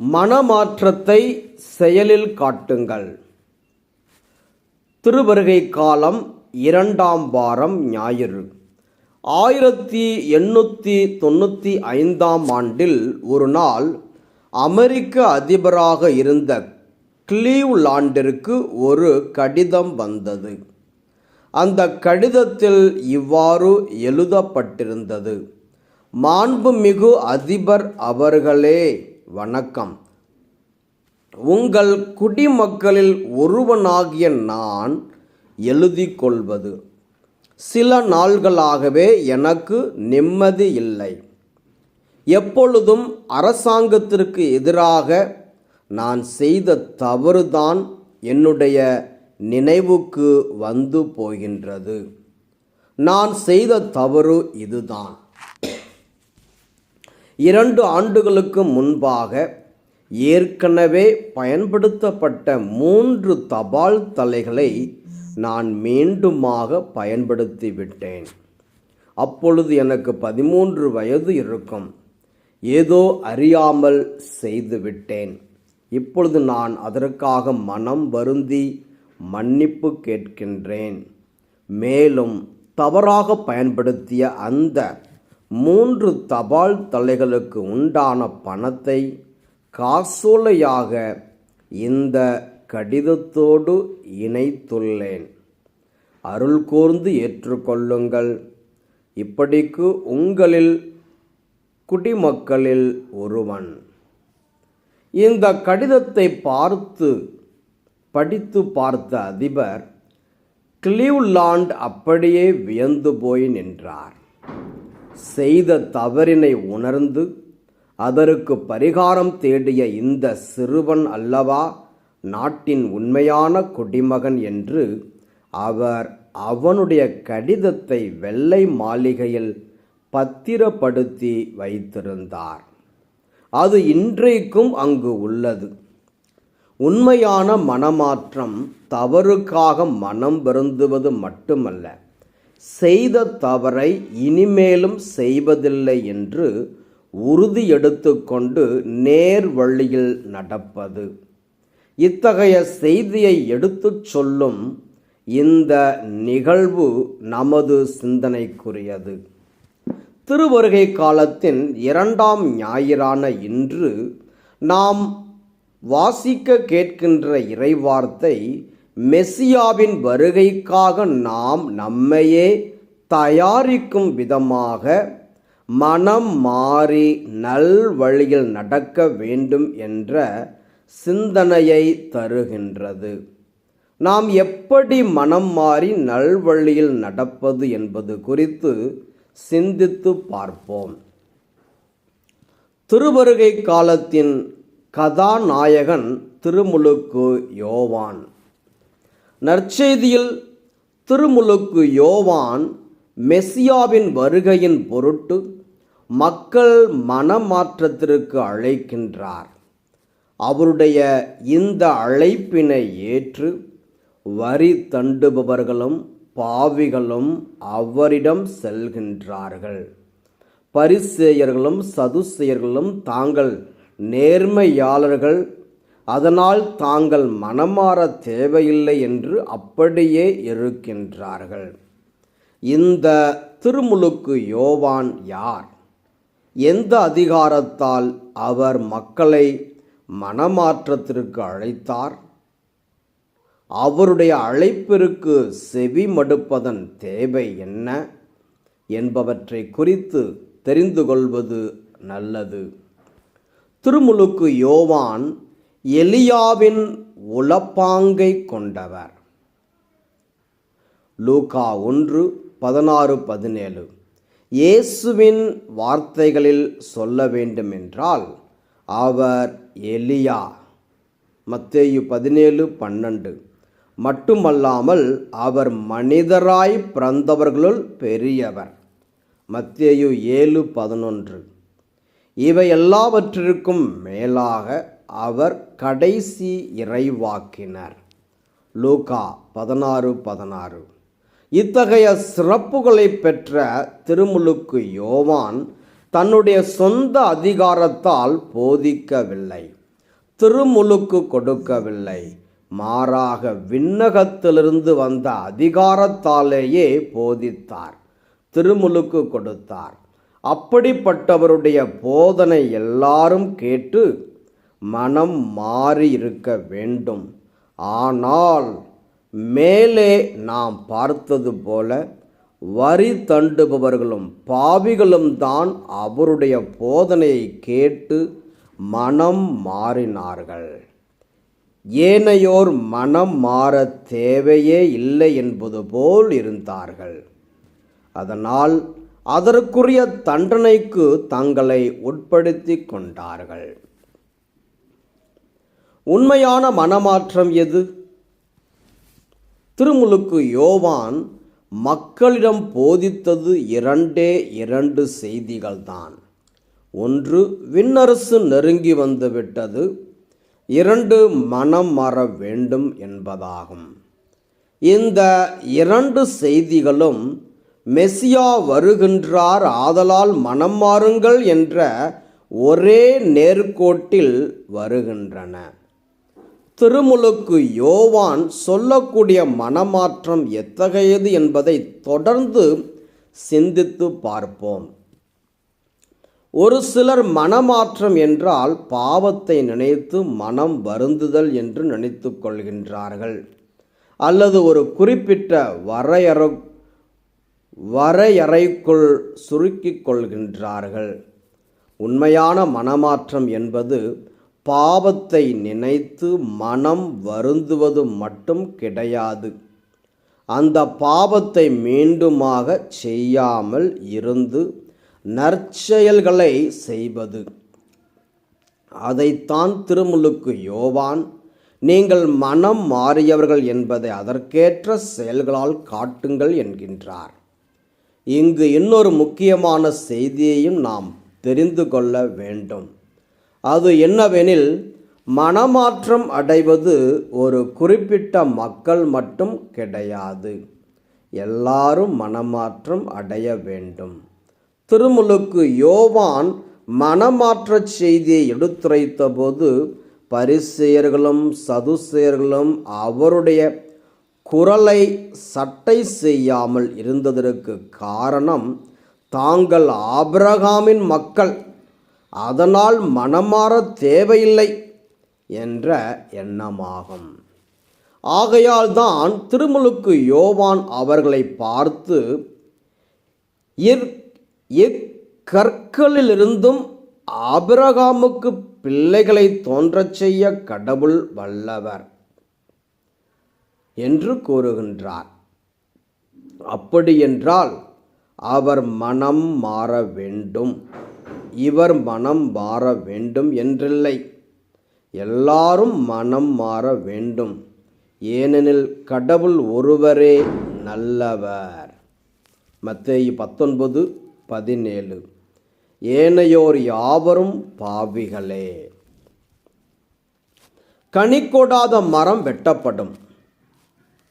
மனமாற்றத்தை செயலில் காட்டுங்கள். திருவருகை காலம் இரண்டாம் வாரம் ஞாயிறு. ஆயிரத்தி எண்ணூற்றி தொண்ணூற்றி ஐந்தாம் ஆண்டில் ஒரு நாள் அமெரிக்க அதிபராக இருந்த கிளீவ்லாண்டிற்கு ஒரு கடிதம் வந்தது. அந்த கடிதத்தில் இவ்வாறு எழுதப்பட்டிருந்தது. மாண்புமிகு அதிபர் அவர்களே வணக்கம். உங்கள் குடிமக்களில் ஒருவனாகிய நான் எழுதி கொள்வது சில நாள்களாகவே எனக்கு நிம்மதி இல்லை. எப்பொழுதும் அரசாங்கத்திற்கு எதிராக நான் செய்த தவறுதான் என்னுடைய நினைவுக்கு வந்து போகின்றது. நான் செய்த தவறு இதுதான். இரண்டு ஆண்டுகளுக்கு முன்பாக ஏற்கனவே பயன்படுத்தப்பட்ட மூன்று தபால் தலைகளை நான் மீண்டுமாக பயன்படுத்திவிட்டேன். அப்பொழுது எனக்கு பதிமூன்று வயது இருக்கும். ஏதோ அறியாமல் செய்துவிட்டேன். இப்பொழுது நான் அதற்காக மனம் வருந்தி மன்னிப்பு கேட்கின்றேன். மேலும் தவறாக பயன்படுத்திய அந்த மூன்று தபால் தலைகளுக்கு உண்டான பணத்தை காசோலையாக இந்த கடிதத்தோடு இணைத்துள்ளேன். அருள் கூர்ந்து ஏற்றுக்கொள்ளுங்கள். இப்படிக்கு உங்களில் குடிமக்களில் ஒருவன். இந்த கடிதத்தை பார்த்து படித்து பார்த்த அதிபர் கிளீவ்லாண்ட் அப்படியே வியந்து போய் நின்றார். செய்த தவறினை உணர்ந்து அதற்கு பரிகாரம் தேடிய இந்த சிறுவன் அல்லவா நாட்டின் உண்மையான குடிமகன் என்று அவர் அவனுடைய கடிதத்தை வெள்ளை மாளிகையில் பத்திரப்படுத்தி வைத்திருந்தார். அது இன்றைக்கும் அங்கு உள்ளது. உண்மையான மனமாற்றம் தவறுக்காக மனம் வருந்துவது மட்டுமல்ல. செய்த தவறை இனிமேலும் செய்வதில்லை என்று உறுதி எடுத்துக்கொண்டு நேர் வழியில் நடப்பது. இத்தகைய செய்தியை எடுத்துச் சொல்லும் இந்த நிகழ்வு நமது சிந்தனைக்குரியது. திருவருகை காலத்தின் இரண்டாம் ஞாயிறான இன்று நாம் வாசிக்க கேட்கின்ற இறைவார்த்தை மெசியாவின் வருகைக்காக நாம் நம்மையே தயாரிக்கும் விதமாக மனம் மாறி நல் வழியில் நடக்க வேண்டும் என்ற சிந்தனையை தருகின்றது. நாம் எப்படி மனம் மாறி நல்வழியில் நடப்பது என்பது குறித்து சிந்தித்து பார்ப்போம். திருவருகை காலத்தின் கதாநாயகன் திருமுழுக்கு யோவான். நற்செய்தியில் திருமுழுக்கு யோவான் மெசியாவின் வருகையின் பொருட்டு மக்கள் மனமாற்றத்திற்கு அழைக்கின்றார். அவருடைய இந்த அழைப்பினை ஏற்று வரி தண்டுபவர்களும் பாவிகளும் அவரிடம் செல்கின்றார்கள். பரிசேயர்களும் சதுசேயர்களும் தாங்கள் நேர்மையாளர்கள் அதனால் தாங்கள் மனமாற தேவையில்லை என்று அப்படியே இருக்கின்றார்கள். இந்த திருமுழுக்கு யோவான் யார்? எந்த அதிகாரத்தால் அவர் மக்களை மனமாற்றத்திற்கு அழைத்தார்? அவருடைய அழைப்பிற்கு செவி மடுப்பதன் தேவை என்ன என்பவற்றை குறித்து தெரிந்து கொள்வது நல்லது. திருமுழுக்கு யோவான் எலியாவின் உளப்பாங்கை கொண்டவர். லூகா ஒன்று பதினாறு பதினேழு. இயேசுவின் வார்த்தைகளில் சொல்ல வேண்டுமென்றால் அவர் எலியா. மத்தேயு பதினேழு பன்னெண்டு. மட்டுமல்லாமல் அவர் மனிதராய் பிறந்தவர்களுள் பெரியவர். மத்தேயு ஏழு பதினொன்று. இவை எல்லாவற்றிற்கும் மேலாக அவர் கடைசி இறைவாக்கினர். லூகா பதினாறு பதினாறு. இத்தகைய சிறப்புகளை பெற்ற திருமுழுக்கு யோவான் தன்னுடைய சொந்த அதிகாரத்தால் போதிக்கவில்லை. திருமுழுக்கு கொடுக்கவில்லை. மாறாக விண்ணகத்திலிருந்து வந்த அதிகாரத்தாலேயே போதித்தார். திருமுழுக்கு கொடுத்தார். அப்படிப்பட்டவருடைய போதனை எல்லாரும் கேட்டு மனம் மாறி இருக்க வேண்டும். ஆனால் மேலே நாம் பார்த்தது போல வரி தண்டுபவர்களும் பாவிகளும் தான் அவருடைய போதனையை கேட்டு மனம் மாறினார்கள். ஏனையோர் மனம் மாற தேவையே இல்லை என்பது போல் இருந்தார்கள். அதனால் அதற்குரிய தண்டனைக்கு தங்களை உட்படுத்தி கொண்டார்கள். உண்மையான மனமாற்றம் எது? திருமுழுக்கு யோவான் மக்களிடம் போதித்தது இரண்டே இரண்டு செய்திகள்தான். ஒன்று விண்ணரசு நெருங்கி வந்துவிட்டது. இரண்டு மனம் மாற வேண்டும் என்பதாகும். இந்த இரண்டு செய்திகளும் மெசியா வருகின்றார் ஆதலால் மனம் மாறுங்கள் என்ற ஒரே நேர்கோட்டில் வருகின்றன. திருமுழுக்கு யோவான் சொல்லக்கூடிய மனமாற்றம் எத்தகையது என்பதை தொடர்ந்து சிந்தித்து பார்ப்போம். ஒரு சிலர் மனமாற்றம் என்றால் பாவத்தை நினைத்து மனம் வருந்துதல் என்று நினைத்து கொள்கின்றார்கள். அல்லது ஒரு குறிப்பிட்ட வரையற வரையறைக்குள் சுருக்கிக் கொள்கின்றார்கள். உண்மையான மனமாற்றம் என்பது பாவத்தை நினைத்து மனம் வருந்துவது மட்டும் கிடையாது. அந்த பாவத்தை மீண்டுமாக செய்யாமல் இருந்து நற்செயல்களை செய்வது. அதைத்தான் திருமுழுக்கு யோவான் நீங்கள் மனம் மாறியவர்கள் என்பதை அதற்கேற்ற செயல்களால் காட்டுங்கள் என்கின்றார். இங்கு இன்னொரு முக்கியமான செய்தியையும் நாம் தெரிந்து கொள்ள வேண்டும். அது என்னவெனில் மனமாற்றம் அடைவது ஒரு குறிப்பிட்ட மக்கள் மட்டும் கிடையாது. எல்லாரும் மனமாற்றம் அடைய வேண்டும். திருமுழுக்கு யோவான் மனமாற்றச் செய்தியை எடுத்துரைத்த போது பரிசெயர்களும் சதுசெயர்களும் அவருடைய குரலை சட்டை செய்யாமல் இருந்ததற்கு காரணம் தாங்கள் ஆபிரகாமின் மக்கள். அதனால் மனமாற தேவையில்லை என்ற எண்ணமாகும். ஆகையால் தான் திருமுழுக்கு யோவான் அவர்களை பார்த்து இக்கற்களிலிருந்தும் அபிரகாமுக்கு பிள்ளைகளை தோன்றச் செய்ய கடவுள் வல்லவர் என்று கூறுகின்றார். அப்படியென்றால் அவர் மனம் மாற வேண்டும். இவர் மனம் மாற வேண்டும் என்றில்லை. எல்லாரும் மனம் மாற வேண்டும். ஏனெனில் கடவுள் ஒருவரே நல்லவர். மத்தேயு பத்தொன்பது பதினேழு. ஏனையோர் யாவரும் பாவிகளே. கனி கொடாத மரம் வெட்டப்படும்.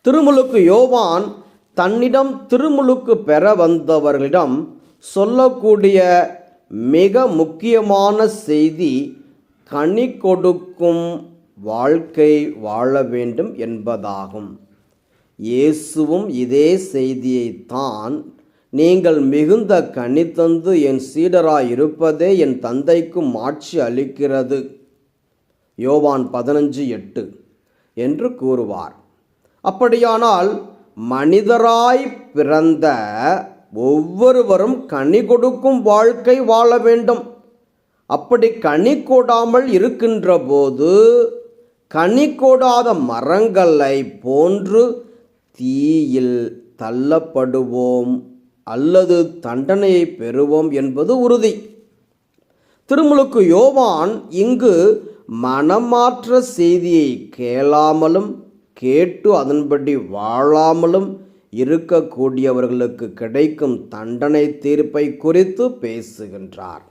திருமுழுக்கு யோவான் தன்னிடம் திருமுழுக்கு பெற வந்தவர்களிடம் சொல்லக்கூடிய மிக முக்கியமான செய்தி கனி கொடுக்கும் வாழ்க்கை வாழ வேண்டும் என்பதாகும். இயேசுவும் இதே செய்தியைத்தான் நீங்கள் மிகுந்த கனி தந்து என் சீடராய் இருப்பதே என் தந்தைக்கும் ஆட்சி அளிக்கிறது. யோவான் பதினஞ்சு எட்டு என்று கூறுவார். அப்படியானால் மனிதராய் பிறந்த ஒவ்வொருவரும் கனி கொடுக்கும் வாழ்க்கை வாழ வேண்டும். அப்படி கனி கொடாமல் இருக்கின்ற போது கனி கொடாத மரங்களை போன்று தீயில் தள்ளப்படுவோம் அல்லது தண்டனையை பெறுவோம் என்பது உறுதி. திருமுழுக்கு யோவான் இங்கு மனமாற்ற செய்தியை கேளாமலும் கேட்டு அதன்படி வாழாமலும் இருக்கக்கூடியவர்களுக்கு கிடைக்கும் தண்டனை தீர்ப்பை குறித்து பேசுகின்றார்.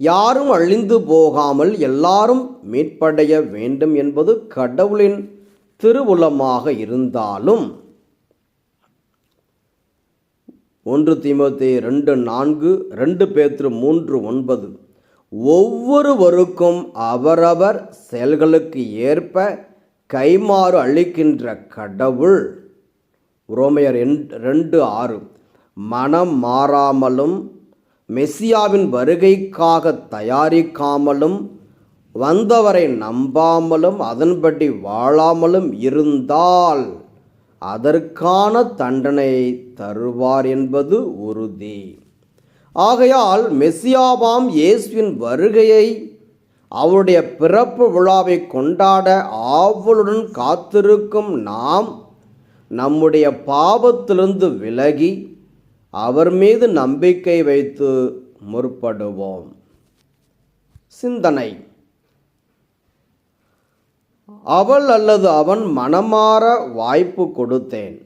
யாரும் அழிந்து போகாமல் எல்லாரும் மீட்படைய வேண்டும் என்பது கடவுளின் திருவுளமாக இருந்தாலும் ஒன்று திமுத்தி ரெண்டு நான்கு ரெண்டு பேத்து மூன்று ஒன்பது ஒவ்வொருவருக்கும் அவரவர் செயல்களுக்கு ஏற்ப கைமாறு அளிக்கின்ற கடவுள் ரோமையர் ரெண்டு ஆறு. மனம் மாறாமலும் மெஸ்ஸியாவின் வருகைக்காக தயாரிக்காமலும் வந்தவரை நம்பாமலும் அதன்படி வாழாமலும் இருந்தால் அதற்கான தண்டனையை தருவார் என்பது உறுதி. ஆகையால் மெஸ்ஸியாவாம் இயேசுவின் வருகையை அவருடைய பிறப்பு விழாவை கொண்டாட ஆவலுடன் காத்திருக்கும் நாம் நம்முடைய பாவத்திலிருந்து விலகி அவர் மீது நம்பிக்கை வைத்து முற்படுவோம். சிந்தனை. அவள் அல்லது அவன் மனமாற வாய்ப்பு கொடுத்தேன்.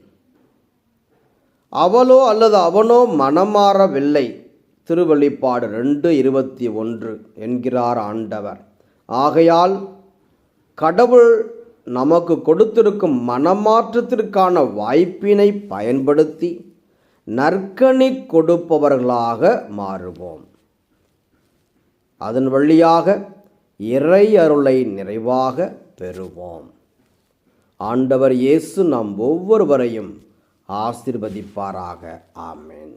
அவளோ அல்லது அவனோ மனமாறவில்லை. திருவெளிப்பாடு ரெண்டு இருபத்தி ஒன்று என்கிறார் ஆண்டவர். ஆகையால் கடவுள் நமக்கு கொடுத்திருக்கும் மனமாற்றத்திற்கான வாய்ப்பினை பயன்படுத்தி நற்கணி கொடுப்பவர்களாக மாறுவோம். அதன் வழியாக இறை அருளை நிறைவாக பெறுவோம். ஆண்டவர் இயேசு நம் ஒவ்வொருவரையும் ஆசிர்வதிப்பாராக. ஆமேன்.